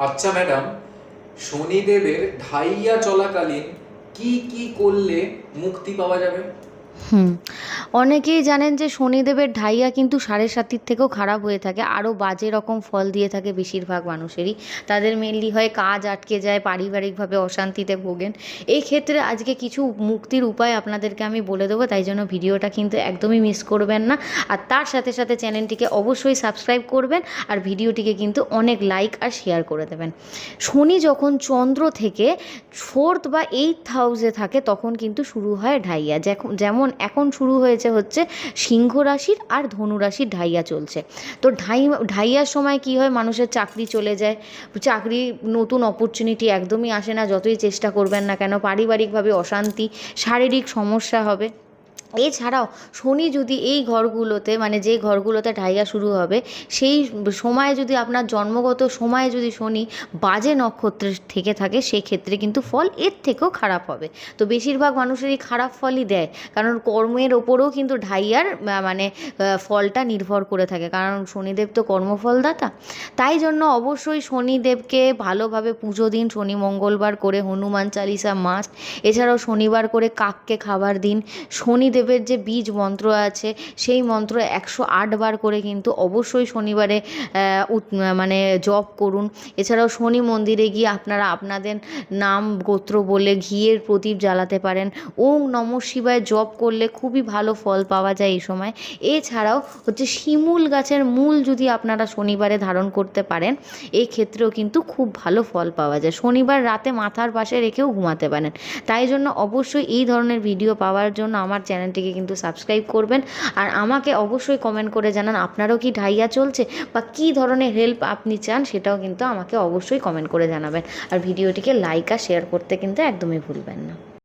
আচ্ছা ম্যাডাম শনিদেবের ঢাইয়া চলাকালীন কি কি করলে মুক্তি পাওয়া যাবে? হুম। অনেকেই জানেন যে শনিদেবের ঢাইয়া কিন্তু সাড়ে সাতির থেকেও খারাপ হয়ে থাকে, আরও বাজে রকম ফল দিয়ে থাকে বেশিরভাগ মানুষেরই। তাদের মেনলি হয় কাজ আটকে যায়, পারিবারিকভাবে অশান্তিতে ভোগেন। এই ক্ষেত্রে আজকে কিছু মুক্তির উপায় আপনাদেরকে আমি বলে দেবো, তাই জন্য ভিডিওটা কিন্তু একদমই মিস করবেন না। আর তার সাথে সাথে চ্যানেলটিকে অবশ্যই সাবস্ক্রাইব করবেন আর ভিডিওটিকে কিন্তু অনেক লাইক আর শেয়ার করে দেবেন। শনি যখন চন্দ্র থেকে ফোর্থ বা এইথ হাউসে থাকে, তখন কিন্তু শুরু হয় ঢাইয়া। যখন- যেমন এখন শুরু হয়েছে হচ্ছে সিংহ রাশির আর ধনু রাশির ঢাইয়া চলছে। তো ঢাই, ঢাইয়ার সময় কি হয়? মানুষের চাকরি চলে যায়। চাকরি, নতুন অপরচুনিটি একদমই আসে না। যতই চেষ্টা করবেন না কেন, পারিবারিকভাবে অশান্তি, শারীরিক সমস্যা হবে। এছাড়াও শনি যদি এই ঘরগুলোতে মানে যে ঘরগুলোতে ঢাইয়া শুরু হবে, সেই সময়ে যদি আপনার জন্মগত সময়ে যদি শনি বাজে নক্ষত্রের থেকে থাকে, সেক্ষেত্রে কিন্তু ফল এর থেকেও খারাপ হবে। তো বেশিরভাগ মানুষেরই খারাপ ফলই দেয়। কারণ কর্মের ওপরেও কিন্তু ঢাইয়ার মানে ফলটা নির্ভর করে থাকে। কারণ শনিদেব তো কর্মফলদাতা। তাই জন্য অবশ্যই শনিদেবকে ভালোভাবে পুজো দিন। শনি মঙ্গলবার করে হনুমান চালিসা মাস্ট। এছাড়াও শনিবার করে কাককে খাবার দিন। শনিদেবের যে বীজ মন্ত্র আছে, সেই মন্ত্র একশো আট বার করে কিন্তু অবশ্যই শনিবারে মানে জপ করুন। এছাড়াও শনি মন্দিরে গিয়ে আপনারা আপনাদের নাম গোত্র বলে ঘিয়ের প্রদীপ জ্বালাতে পারেন। ওম নম শিবায় জপ করলে খুবই ভালো ফল পাওয়া যায় এই সময়। এছাড়াও হচ্ছে শিমুল গাছের মূল যদি আপনারা শনিবারে ধারণ করতে পারেন এই ক্ষেত্রেও কিন্তু খুব ভালো ফল পাওয়া যায়। শনিবার রাতে মাথার পাশে রেখেও ঘুমাতে পারেন। তাই জন্য অবশ্যই এই ধরনের ভিডিও পাওয়ার জন্য আমার চ্যানেলটিকে কিন্তু সাবস্ক্রাইব করবেন। আর আমাকে অবশ্যই কমেন্ট করে জানান, আপনারও কি ঢাইয়া চলছে বা কি ধরনের হেল্প আপনি চান সেটাও কিন্তু আমাকে অবশ্যই কমেন্ট করে জানাবেন। আর ভিডিওটিকে লাইক আর শেয়ার করতে কিন্তু একদমই ভুলবেন না।